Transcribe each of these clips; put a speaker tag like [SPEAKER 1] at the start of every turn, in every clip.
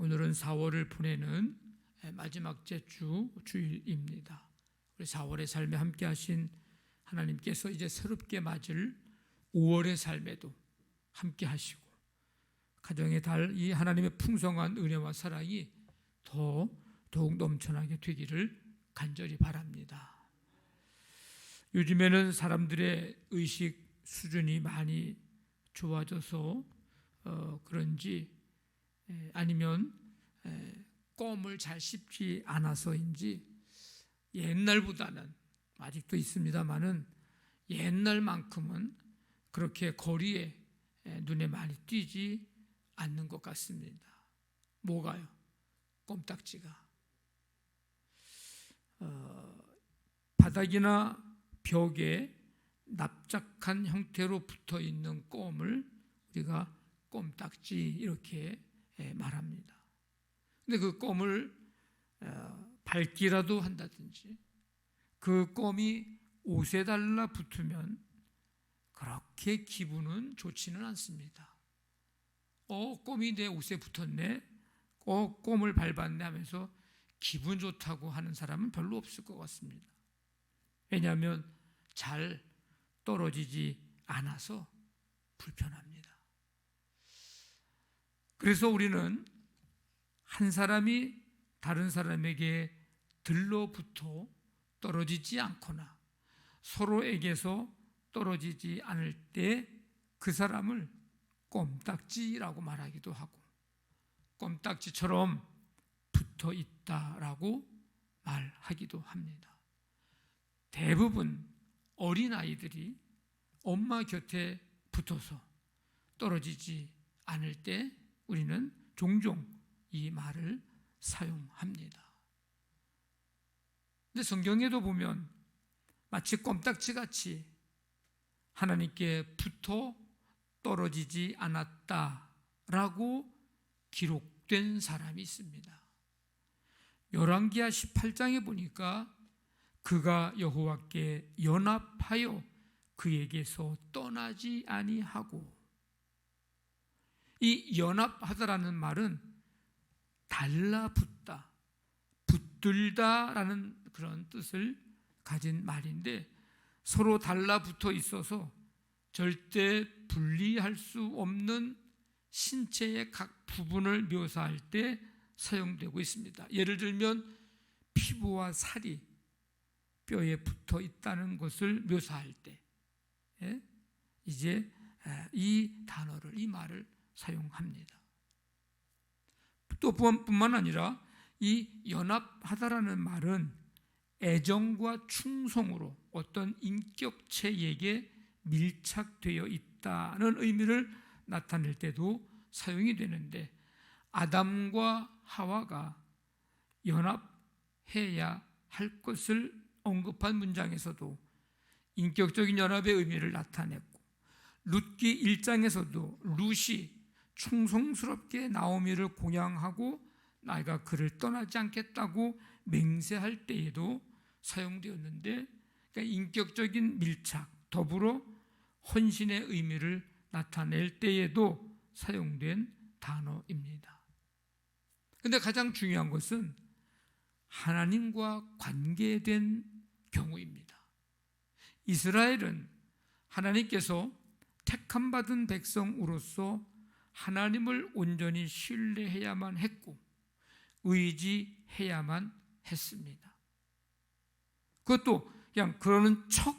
[SPEAKER 1] 오늘은 4월을 보내는 마지막째 주 주일입니다. 우리 4월의 삶에 함께 하신 하나님께서 이제 새롭게 맞을 5월의 삶에도 함께 하시고 가정의 달 이 하나님의 풍성한 은혜와 사랑이 더 더욱 넘쳐나게 되기를 간절히 바랍니다. 요즘에는 사람들의 의식 수준이 많이 좋아져서 어, 그런지 에, 아니면 에, 껌을 잘 씹지 않아서인지 옛날보다는 아직도 있습니다만은 옛날만큼은 그렇게 거리에 에, 눈에 많이 띄지 않는 것 같습니다. 뭐가요? 껌딱지가 어, 바닥이나 벽에 납작한 형태로 붙어 있는 껌을 우리가 껌딱지 이렇게 예, 말합니다. 근데 그 껌을 어, 밟기라도 한다든지 그 껌이 옷에 달라 붙으면 그렇게 기분은 좋지는 않습니다. 어, 껌이 내 옷에 붙었네. 어, 껌을 밟았네 하면서 기분 좋다고 하는 사람은 별로 없을 것 같습니다. 왜냐하면 잘 떨어지지 않아서 불편합니다. 그래서 우리는 한 사람이 다른 사람에게 들러붙어 떨어지지 않거나 서로에게서 떨어지지 않을 때 그 사람을 껌딱지라고 말하기도 하고 껌딱지처럼 붙어 있다라고 말하기도 합니다. 대부분 어린아이들이 엄마 곁에 붙어서 떨어지지 않을 때 우리는 종종 이 말을 사용합니다. 근데 성경에도 보면 마치 껌딱지 같이 하나님께 붙어 떨어지지 않았다라고 기록된 사람이 있습니다. 열왕기하 18장에 보니까 그가 여호와께 연합하여 그에게서 떠나지 아니하고 이 연합하다라는 말은 달라붙다, 붙들다라는 그런 뜻을 가진 말인데 서로 달라붙어 있어서 절대 분리할 수 없는 신체의 각 부분을 묘사할 때 사용되고 있습니다. 예를 들면 피부와 살이 뼈에 붙어 있다는 것을 묘사할 때 예? 이제 이 단어를 이 말을 사용합니다. 또 뿐만 아니라 이 연합하다라는 말은 애정과 충성으로 어떤 인격체에게 밀착되어 있다는 의미를 나타낼 때도 사용이 되는데 아담과 하와가 연합해야 할 것을 언급한 문장에서도 인격적인 연합의 의미를 나타냈고 룻기 1장에서도 룻이 충성스럽게 나오미를 공양하고 나이가 그를 떠나지 않겠다고 맹세할 때에도 사용되었는데 그러니까 인격적인 밀착 더불어 헌신의 의미를 나타낼 때에도 사용된 단어입니다. 근데 가장 중요한 것은 하나님과 관계된 경우입니다. 이스라엘은 하나님께서 택함 받은 백성으로서 하나님을 온전히 신뢰해야만 했고 의지해야만 했습니다. 그것도 그냥 그러는 척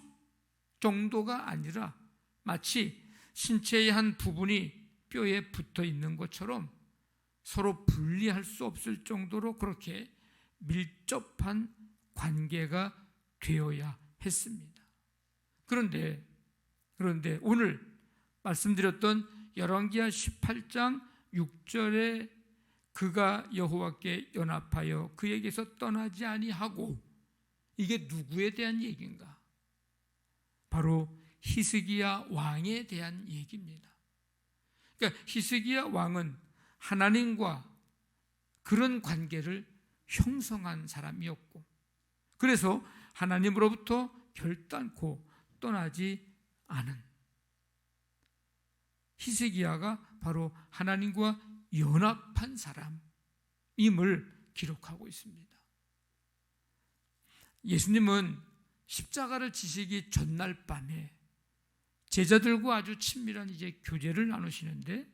[SPEAKER 1] 정도가 아니라 마치 신체의 한 부분이 뼈에 붙어 있는 것처럼 서로 분리할 수 없을 정도로 그렇게 밀접한 관계가 되어야 했습니다. 그런데 그런데 오늘 말씀드렸던 열왕기하 18장 6절에 그가 여호와께 연합하여 그에게서 떠나지 아니하고 이게 누구에 대한 얘기인가? 바로 히스기야 왕에 대한 얘기입니다. 그러니까 히스기야 왕은 하나님과 그런 관계를 형성한 사람이었고 그래서 하나님으로부터 결단코 떠나지 않은 히스기야가 바로 하나님과 연합한 사람 임을 기록하고 있습니다. 예수님은 십자가를 지시기 전날 밤에 제자들과 아주 친밀한 이제 교제를 나누시는데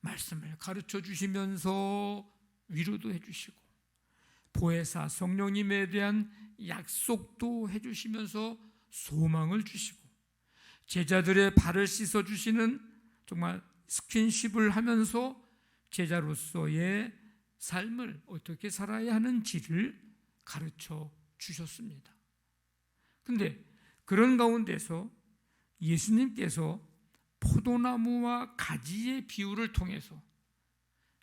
[SPEAKER 1] 말씀을 가르쳐 주시면서 위로도 해 주시고 보혜사 성령님에 대한 약속도 해 주시면서 소망을 주시고 제자들의 발을 씻어 주시는 정말 스킨십을 하면서 제자로서의 삶을 어떻게 살아야 하는지를 가르쳐 주셨습니다. 근데 그런 가운데서 예수님께서 포도나무와 가지의 비유를 통해서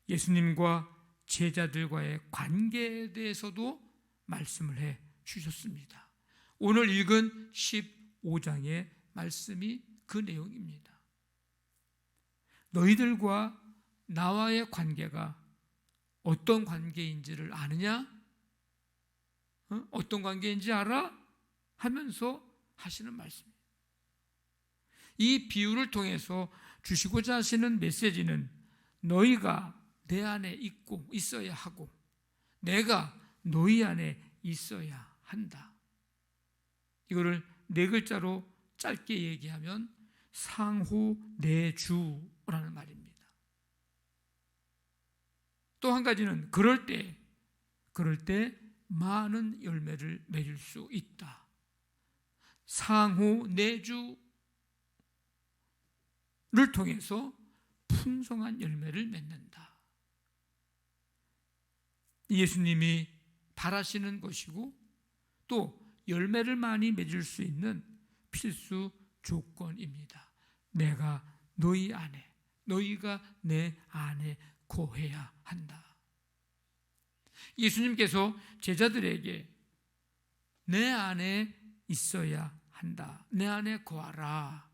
[SPEAKER 1] 예수님과 제자들과의 관계에 대해서도 말씀을 해 주셨습니다. 오늘 읽은 15장의 말씀이 그 내용입니다. 너희들과 나와의 관계가 어떤 관계인지를 아느냐? 어? 떤 관계인지 알아? 하면서 하시는 말씀입니다. 이 비유를 통해서 주시고자 하시는 메시지는 너희가 내 안에 있고 있어야 하고 내가 너희 안에 있어야 한다. 이거를 네 글자로 짧게 얘기하면 상호 내주 라는 말입니다. 또 한 가지는 그럴 때 그럴 때 많은 열매를 맺을 수 있다. 상호 내주를 통해서 풍성한 열매를 맺는다. 예수님이 바라시는 것이고 또 열매를 많이 맺을 수 있는 필수 조건입니다. 내가 너희 안에, 너희가 내 안에 거해야 한다. 예수님께서 제자들에게 내 안에 있어야 한다. 내 안에 거하라.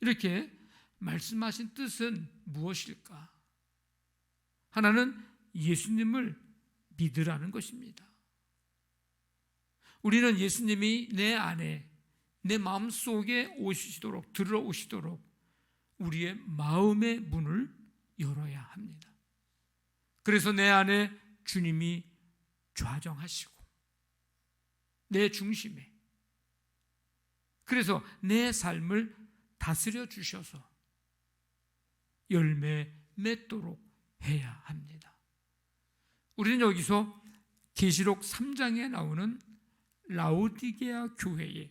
[SPEAKER 1] 이렇게 말씀하신 뜻은 무엇일까? 하나는 예수님을 믿으라는 것입니다. 우리는 예수님이 내 안에, 내 마음 속에 오시도록, 들어오시도록 우리의 마음의 문을 열어야 합니다. 그래서 내 안에 주님이 좌정하시고, 내 중심에, 그래서 내 삶을 다스려 주셔서 열매 맺도록 해야 합니다. 우리는 여기서 계시록 3장에 나오는 라오디게아 교회에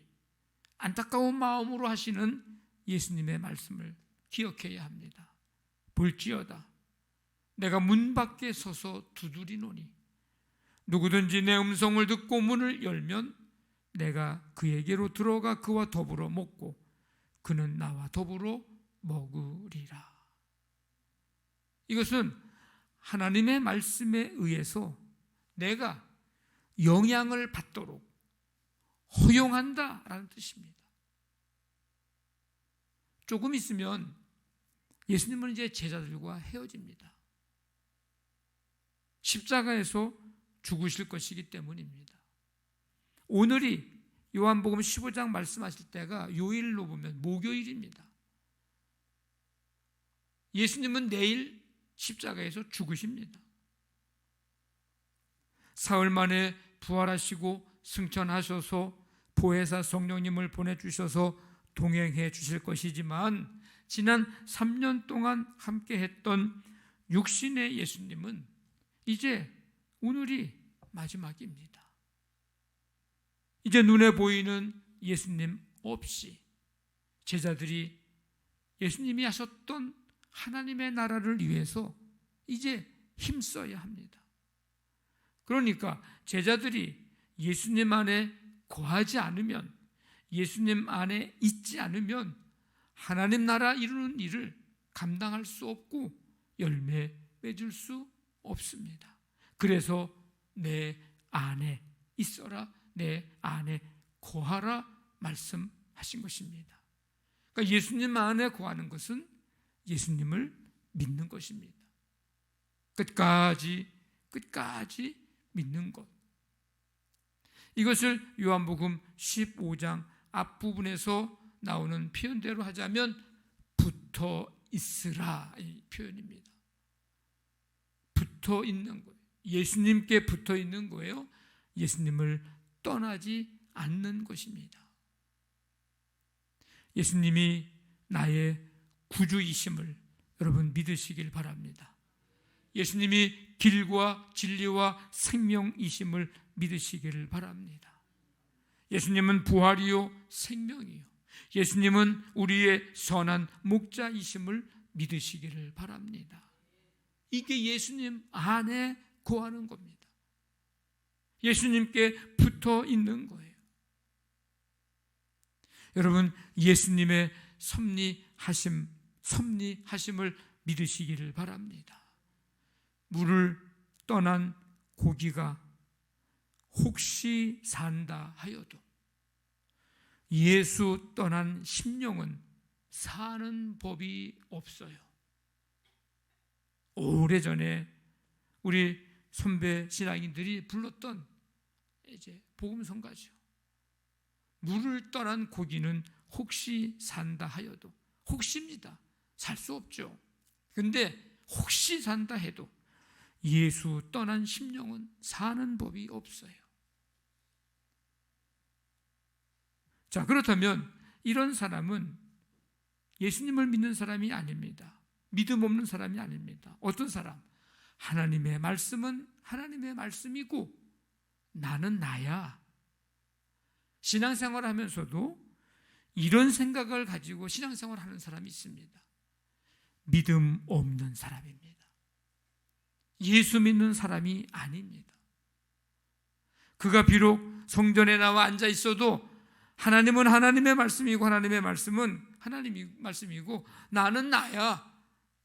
[SPEAKER 1] 안타까운 마음으로 하시는 예수님의 말씀을 기억해야 합니다. 볼지어다. 내가 문 밖에 서서 두드리노니 누구든지 내 음성을 듣고 문을 열면 내가 그에게로 들어가 그와 더불어 먹고 그는 나와 더불어 먹으리라. 이것은 하나님의 말씀에 의해서 내가 영향을 받도록 허용한다라는 뜻입니다. 조금 있으면 예수님은 이제 제자들과 헤어집니다. 십자가에서 죽으실 것이기 때문입니다. 오늘이 요한복음 15장 말씀하실 때가 요일로 보면 목요일입니다. 예수님은 내일 십자가에서 죽으십니다. 사흘 만에 부활하시고 승천하셔서 보혜사 성령님을 보내주셔서 동행해 주실 것이지만 지난 3년 동안 함께 했던 육신의 예수님은 이제 오늘이 마지막입니다. 이제 눈에 보이는 예수님 없이 제자들이 예수님이 하셨던 하나님의 나라를 위해서 이제 힘써야 합니다. 그러니까 제자들이 예수님 안에 거하지 않으면 예수님 안에 있지 않으면 하나님 나라 이루는 일을 감당할 수 없고 열매 맺을 수 없습니다. 그래서 내 안에 있어라 내 안에 거하라 말씀하신 것입니다. 그러니까 예수님 안에 거하는 것은 예수님을 믿는 것입니다. 끝까지 끝까지 믿는 것. 이것을 요한복음 15장 앞부분에서 나오는 표현대로 하자면 붙어 있으라 이 표현입니다. 붙어 있는 거예요. 예수님께 붙어 있는 거예요. 예수님을 떠나지 않는 것입니다. 예수님이 나의 구주이심을 여러분 믿으시길 바랍니다. 예수님이 길과 진리와 생명이심을 믿으시기를 바랍니다. 예수님은 부활이요 생명이요. 예수님은 우리의 선한 목자이심을 믿으시기를 바랍니다. 이게 예수님 안에 거하는 겁니다. 예수님께 붙어 있는 거예요. 여러분, 예수님의 섭리하심, 섭리하심을 믿으시기를 바랍니다. 물을 떠난 고기가 혹시 산다 하여도 예수 떠난 심령은 사는 법이 없어요. 오래전에 우리 선배 신앙인들이 불렀던 이제 복음성가죠. 물을 떠난 고기는 혹시 산다 하여도 혹시입니다. 살 수 없죠. 근데 혹시 산다 해도 예수 떠난 심령은 사는 법이 없어요. 자, 그렇다면 이런 사람은 예수님을 믿는 사람이 아닙니다. 믿음 없는 사람이 아닙니다. 어떤 사람? 하나님의 말씀은 하나님의 말씀이고 나는 나야. 신앙생활 하면서도 이런 생각을 가지고 신앙생활 하는 사람이 있습니다. 믿음 없는 사람입니다. 예수 믿는 사람이 아닙니다. 그가 비록 성전에 나와 앉아 있어도 하나님은 하나님의 말씀이고 하나님의 말씀은 하나님의 말씀이고 나는 나야.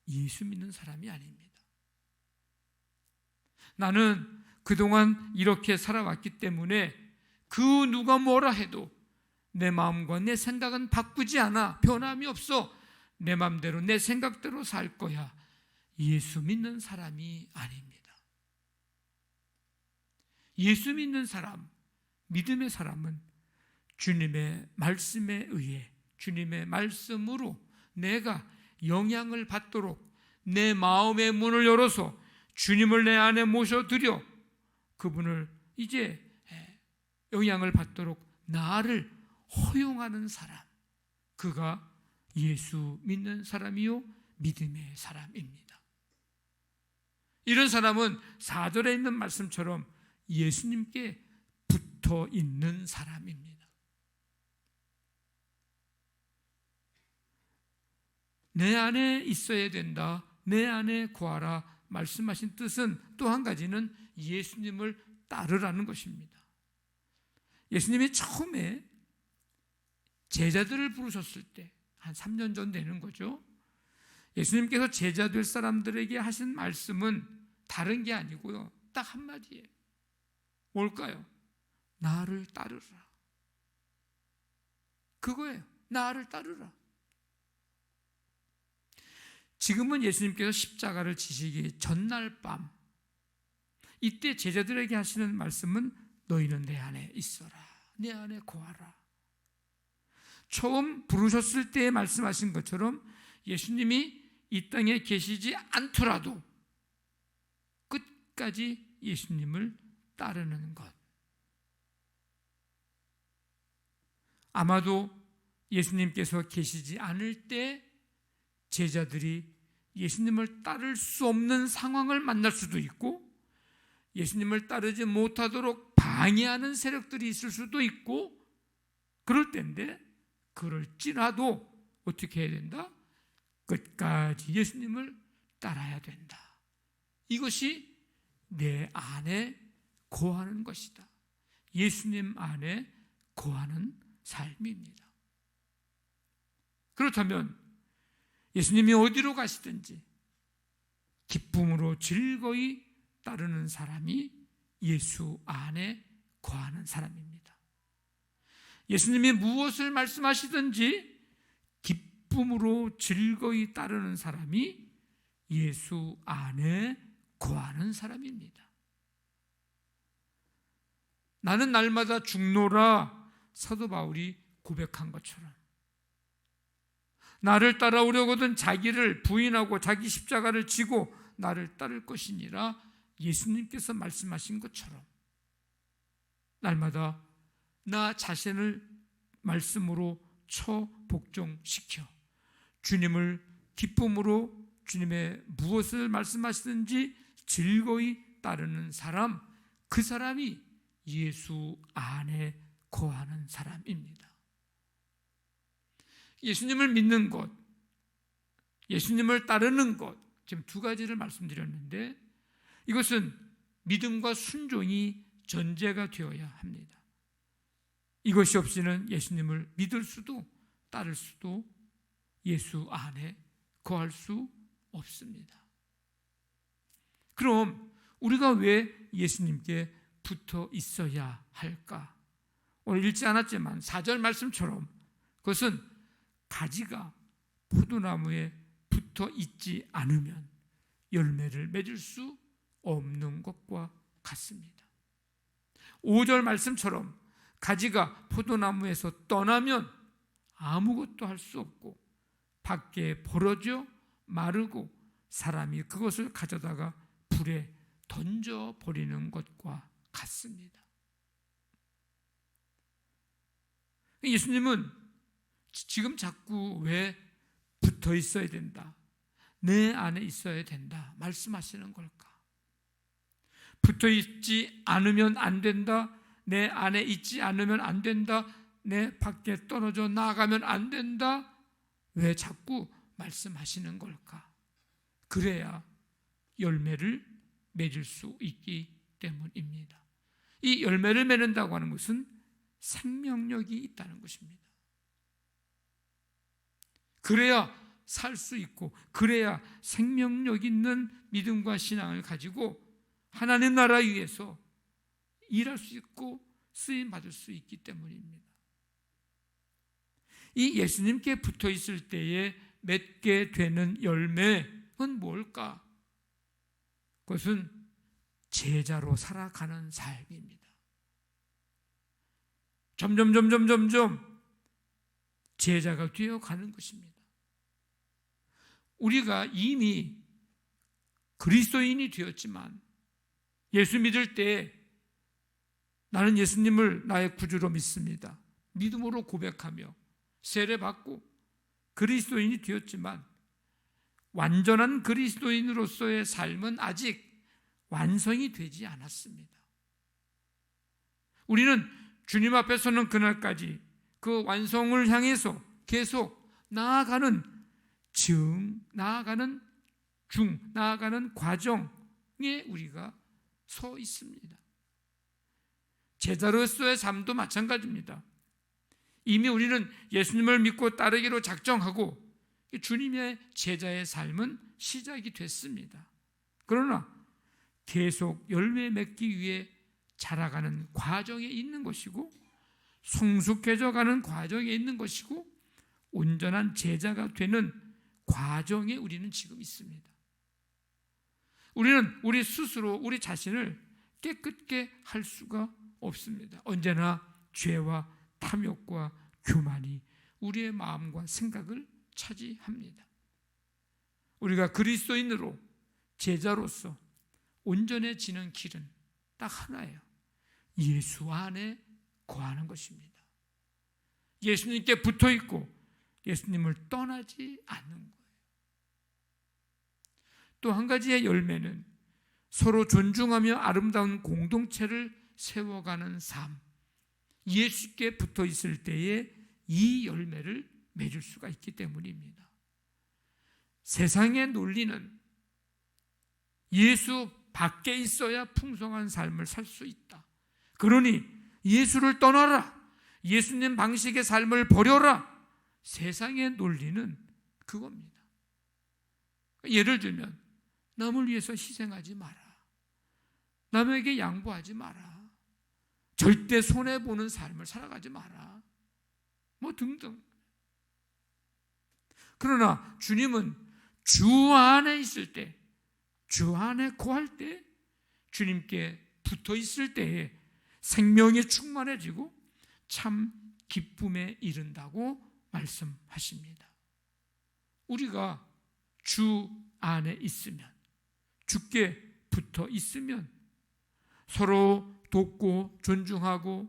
[SPEAKER 1] 예수 믿는 사람이 아닙니다. 나는 그동안 이렇게 살아왔기 때문에 그 누가 뭐라 해도 내 마음과 내 생각은 바꾸지 않아. 변함이 없어. 내 마음대로 내 생각대로 살 거야. 예수 믿는 사람이 아닙니다. 예수 믿는 사람, 믿음의 사람은 주님의 말씀에 의해 주님의 말씀으로 내가 영향을 받도록 내 마음의 문을 열어서 주님을 내 안에 모셔드려 그분을 이제 영향을 받도록 나를 허용하는 사람, 그가 예수 믿는 사람이요, 믿음의 사람입니다. 이런 사람은 사절에 있는 말씀처럼 예수님께 붙어 있는 사람입니다. 내 안에 있어야 된다. 내 안에 구하라. 말씀하신 뜻은 또 한 가지는 예수님을 따르라는 것입니다. 예수님이 처음에 제자들을 부르셨을 때, 한 3년 전 되는 거죠. 예수님께서 제자 될 사람들에게 하신 말씀은 다른 게 아니고요. 딱 한마디예요. 뭘까요? 나를 따르라. 그거예요. 나를 따르라. 지금은 예수님께서 십자가를 지시기 전날 밤 이때 제자들에게 하시는 말씀은 너희는 내 안에 있어라. 내 안에 거하라. 처음 부르셨을 때 말씀하신 것처럼 예수님이 이 땅에 계시지 않더라도 끝까지 예수님을 따르는 것. 아마도 예수님께서 계시지 않을 때 제자들이 예수님을 따를 수 없는 상황을 만날 수도 있고 예수님을 따르지 못하도록 방해하는 세력들이 있을 수도 있고 그럴 때인데 그럴지라도 어떻게 해야 된다? 끝까지 예수님을 따라야 된다. 이것이 내 안에 거하는 것이다. 예수님 안에 거하는 삶입니다. 그렇다면 예수님이 어디로 가시든지 기쁨으로 즐거이 따르는 사람이 예수 안에 거하는 사람입니다. 예수님이 무엇을 말씀하시든지 기쁨으로 즐거이 따르는 사람이 예수 안에 거하는 사람입니다. 나는 날마다 죽노라 사도 바울이 고백한 것처럼 나를 따라오려거든 자기를 부인하고 자기 십자가를 지고 나를 따를 것이니라 예수님께서 말씀하신 것처럼 날마다 나 자신을 말씀으로 처복종시켜 주님을 기쁨으로 주님의 무엇을 말씀하시든지 즐거이 따르는 사람 그 사람이 예수 안에 거하는 사람입니다. 예수님을 믿는 것, 예수님을 따르는 것, 지금 두 가지를 말씀드렸는데 이것은 믿음과 순종이 전제가 되어야 합니다. 이것이 없이는 예수님을 믿을 수도 따를 수도 예수 안에 거할 수 없습니다. 그럼 우리가 왜 예수님께 붙어 있어야 할까? 오늘 읽지 않았지만 4절 말씀처럼 그것은 가지가 포도나무에 붙어 있지 않으면 열매를 맺을 수 없는 것과 같습니다. 5절 말씀처럼 가지가 포도나무에서 떠나면 아무것도 할 수 없고 밖에 벌어져 마르고 사람이 그것을 가져다가 불에 던져 버리는 것과 같습니다. 예수님은 지금 자꾸 왜 붙어 있어야 된다. 내 안에 있어야 된다. 말씀하시는 걸까? 붙어 있지 않으면 안 된다. 내 안에 있지 않으면 안 된다. 내 밖에 떨어져 나가면 안 된다. 왜 자꾸 말씀하시는 걸까? 그래야 열매를 맺을 수 있기 때문입니다. 이 열매를 맺는다고 하는 것은 생명력이 있다는 것입니다. 그래야 살 수 있고, 그래야 생명력 있는 믿음과 신앙을 가지고 하나님 나라 위에서 일할 수 있고 쓰임 받을 수 있기 때문입니다. 이 예수님께 붙어 있을 때에 맺게 되는 열매는 뭘까? 그것은 제자로 살아가는 삶입니다. 점점 점점 점점 제자가 되어 가는 것입니다. 우리가 이미 그리스도인이 되었지만 예수 믿을 때 나는 예수님을 나의 구주로 믿습니다. 믿음으로 고백하며 세례 받고 그리스도인이 되었지만 완전한 그리스도인으로서의 삶은 아직 완성이 되지 않았습니다. 우리는 주님 앞에 서는 그날까지 그 완성을 향해서 계속 나아가는 중, 나아가는 중, 나아가는 과정에 우리가 서 있습니다. 제자로서의 삶도 마찬가지입니다. 이미 우리는 예수님을 믿고 따르기로 작정하고 주님의 제자의 삶은 시작이 됐습니다. 그러나 계속 열매 맺기 위해 자라가는 과정에 있는 것이고 성숙해져 가는 과정에 있는 것이고 온전한 제자가 되는 과정에 우리는 지금 있습니다. 우리는 우리 스스로 우리 자신을 깨끗게 할 수가 없습니다. 언제나 죄와 탐욕과 교만이 우리의 마음과 생각을 차지합니다. 우리가 그리스도인으로 제자로서 온전해지는 길은 딱 하나예요. 예수 안에 거하는 것입니다. 예수님께 붙어 있고 예수님을 떠나지 않는 거예요. 또 한 가지의 열매는 서로 존중하며 아름다운 공동체를 세워가는 삶. 예수께 붙어 있을 때에 이 열매를 맺을 수가 있기 때문입니다. 세상의 논리는 예수 밖에 있어야 풍성한 삶을 살 수 있다. 그러니 예수를 떠나라. 예수님 방식의 삶을 버려라. 세상의 논리는 그겁니다. 예를 들면 남을 위해서 희생하지 마라. 남에게 양보하지 마라. 절대 손해 보는 삶을 살아가지 마라. 뭐 등등. 그러나 주님은 주 안에 있을 때, 주 안에 거할 때, 주님께 붙어 있을 때에 생명이 충만해지고 참 기쁨에 이른다고 말씀하십니다. 우리가 주 안에 있으면 죽게 붙어 있으면 서로 돕고 존중하고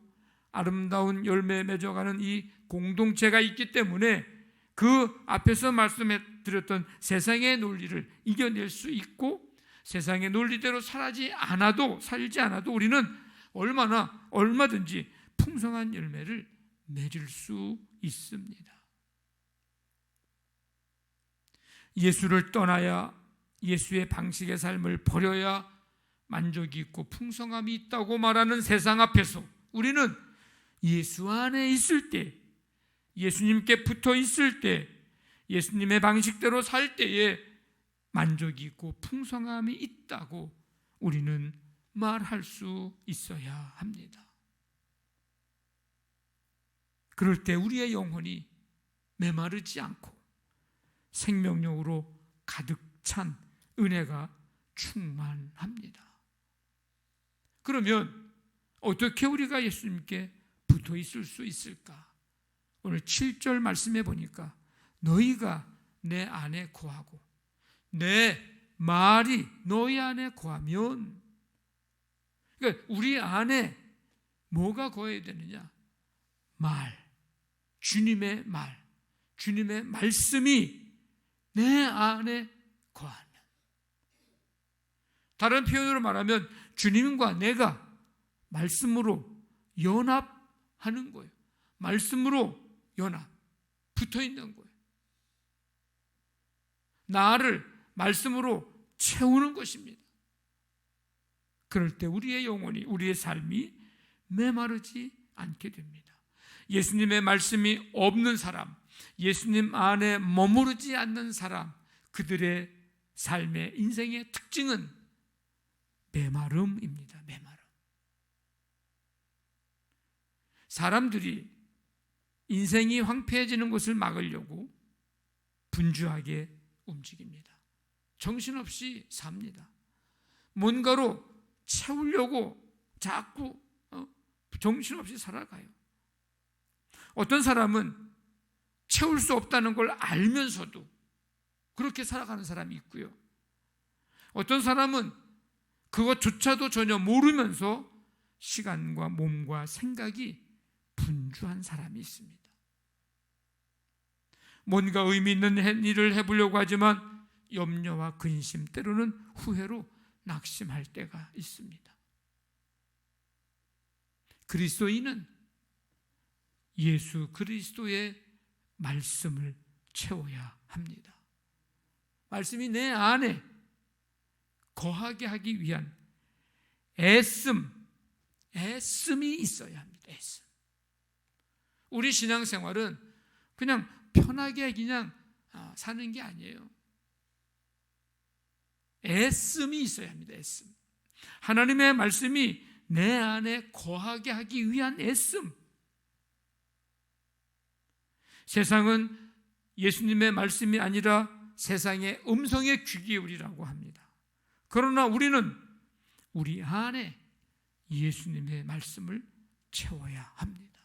[SPEAKER 1] 아름다운 열매 맺어가는 이 공동체가 있기 때문에 그 앞에서 말씀해 드렸던 세상의 논리를 이겨낼 수 있고 세상의 논리대로 살지 않아도 살지 않아도 우리는 얼마나 얼마든지 풍성한 열매를 맺을 수 있습니다. 예수를 떠나야 예수의 방식의 삶을 버려야 만족이 있고 풍성함이 있다고 말하는 세상 앞에서 우리는 예수 안에 있을 때, 예수님께 붙어 있을 때, 예수님의 방식대로 살 때에 만족이 있고 풍성함이 있다고 우리는 말할 수 있어야 합니다. 그럴 때 우리의 영혼이 메마르지 않고 생명력으로 가득 찬 은혜가 충만합니다. 그러면 어떻게 우리가 예수님께 붙어 있을 수 있을까? 오늘 7절 말씀해 보니까 너희가 내 안에 거하고 내 말이 너희 안에 거하면 그러니까 우리 안에 뭐가 거해야 되느냐? 말. 주님의 말. 주님의 말씀이 내 안에 거하면 다른 표현으로 말하면 주님과 내가 말씀으로 연합하는 거예요. 말씀으로 연합, 붙어 있는 거예요. 나를 말씀으로 채우는 것입니다. 그럴 때 우리의 영혼이, 우리의 삶이 메마르지 않게 됩니다. 예수님의 말씀이 없는 사람, 예수님 안에 머무르지 않는 사람, 그들의 삶의 인생의 특징은 메마름입니다. 메마름. 사람들이 인생이 황폐해지는 것을 막으려고 분주하게 움직입니다. 정신없이 삽니다. 뭔가로 채우려고 자꾸 어, 정신없이 살아가요. 어떤 사람은 채울 수 없다는 걸 알면서도 그렇게 살아가는 사람이 있고요. 어떤 사람은 그것조차도 전혀 모르면서 시간과 몸과 생각이 분주한 사람이 있습니다. 뭔가 의미 있는 일을 해보려고 하지만 염려와 근심 때로는 후회로 낙심할 때가 있습니다. 그리스도인은 예수 그리스도의 말씀을 채워야 합니다. 말씀이 내 안에 거하게 하기 위한 애씀, 애씀이 있어야 합니다. 애씀. 우리 신앙생활은 그냥 편하게 그냥 아, 사는 게 아니에요. 애씀이 있어야 합니다. 애씀. 하나님의 말씀이 내 안에 거하게 하기 위한 애씀. 세상은 예수님의 말씀이 아니라 세상의 음성에 귀 기울이라고 합니다. 그러나 우리는 우리 안에 예수님의 말씀을 채워야 합니다.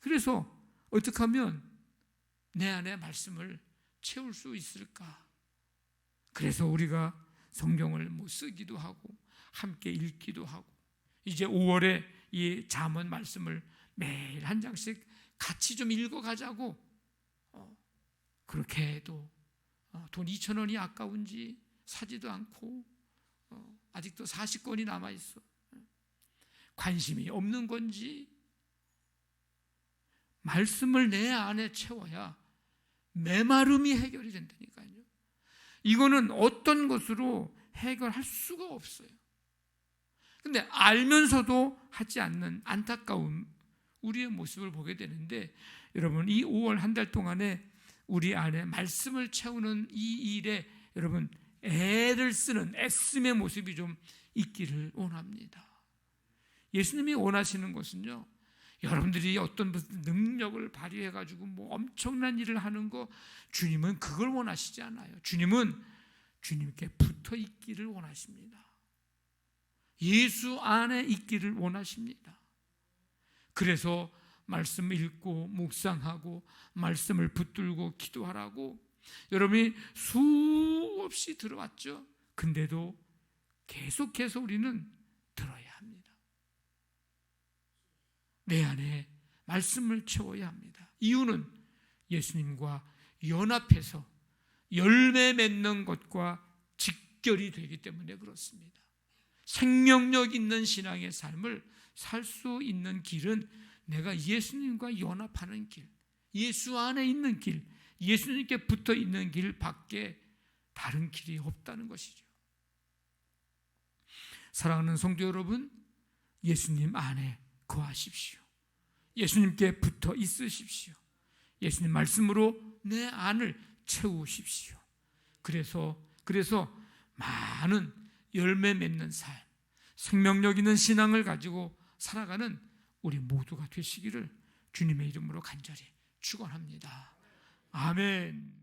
[SPEAKER 1] 그래서 어떻게 하면 내 안에 말씀을 채울 수 있을까? 그래서 우리가 성경을 뭐 쓰기도 하고 함께 읽기도 하고 이제 5월에 이 잠언 말씀을 매일 한 장씩 같이 좀 읽어 가자고 어, 그렇게 해도 어, 돈 2천 원이 아까운지 사지도 않고 어, 아직도 40권이 남아 있어. 관심이 없는 건지 말씀을 내 안에 채워야 메마름이 해결이 된다니까요. 이거는 어떤 것으로 해결할 수가 없어요. 근데 알면서도 하지 않는 안타까움, 우리의 모습을 보게 되는데 여러분 이 5월 한 달 동안에 우리 안에 말씀을 채우는 이 일에 여러분 애를 쓰는 애씀의 모습이 좀 있기를 원합니다. 예수님이 원하시는 것은요. 여러분들이 어떤 능력을 발휘해 가지고 뭐 엄청난 일을 하는 거 주님은 그걸 원하시지 않아요. 주님은 주님께 붙어 있기를 원하십니다. 예수 안에 있기를 원하십니다. 그래서 말씀 읽고 묵상하고 말씀을 붙들고 기도하라고 여러분이 수없이 들어왔죠. 근데도 계속해서 우리는 들어야 합니다. 내 안에 말씀을 채워야 합니다. 이유는 예수님과 연합해서 열매 맺는 것과 직결이 되기 때문에 그렇습니다. 생명력 있는 신앙의 삶을 살 수 있는 길은 내가 예수님과 연합하는 길, 예수 안에 있는 길, 예수님께 붙어 있는 길 밖에 다른 길이 없다는 것이죠. 사랑하는 성도 여러분, 예수님 안에 거하십시오. 예수님께 붙어 있으십시오. 예수님 말씀으로 내 안을 채우십시오. 그래서 그래서 많은 열매 맺는 삶, 생명력 있는 신앙을 가지고 살아가는 우리 모두가 되시기를 주님의 이름으로 간절히 축원합니다. 아멘.